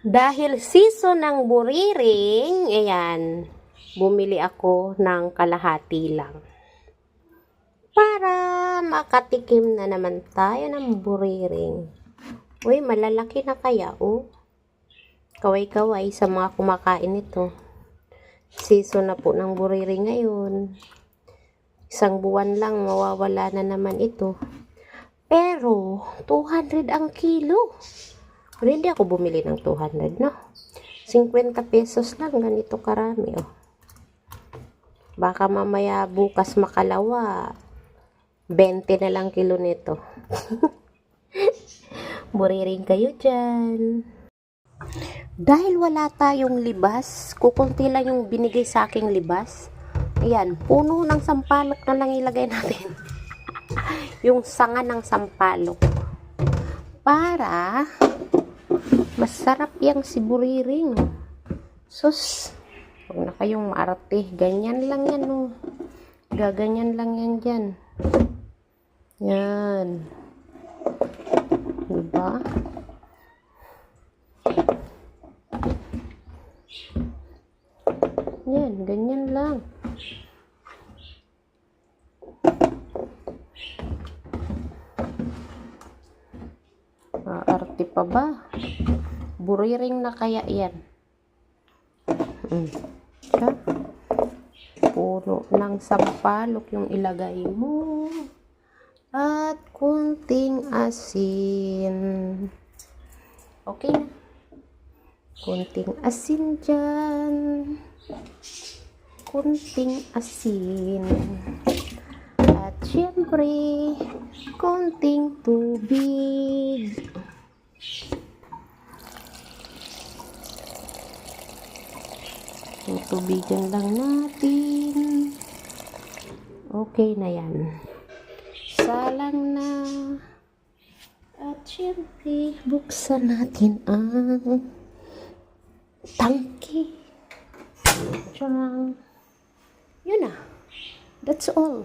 Dahil season ng buriring, ayan, bumili ako ng kalahati lang. Para makatikim na naman tayo ng buriring. Uy, malalaki na kaya, oh. Kaway-kaway sa mga kumakain ito. Season na po ng buriring ngayon. Isang buwan lang, mawawala na naman ito. Pero, 200 ang kilo. Pero hindi ako bumili ng 200, no? 50 pesos lang, ganito karami, oh. Baka mamaya bukas makalawa, 20 na lang kilo nito. Buriring kayo dyan. Dahil wala tayong libas, kukunti lang yung binigay sa aking libas. Ayan, puno ng sampalok na lang ilagay natin. yung sanga ng sampalok. Para masarap yung siburiring. Sus, huwag na kayong maarte. Ganyan lang yan, oh. Gaganyan lang yan dyan. Yan. Diba? Yan, ganyan lang. Aarte pa ba? Buriring na kaya yan. Mm. Siya. Puno ng sampalok yung ilagay mo. At kunting asin. Okay na. Kunting asin dyan. Kunting asin. At syempre, konting tubig. Tutubigan lang natin. Okay na yan. Salang na. At syempre, buksan natin ang tangki. Tiyang. Yun na. That's all.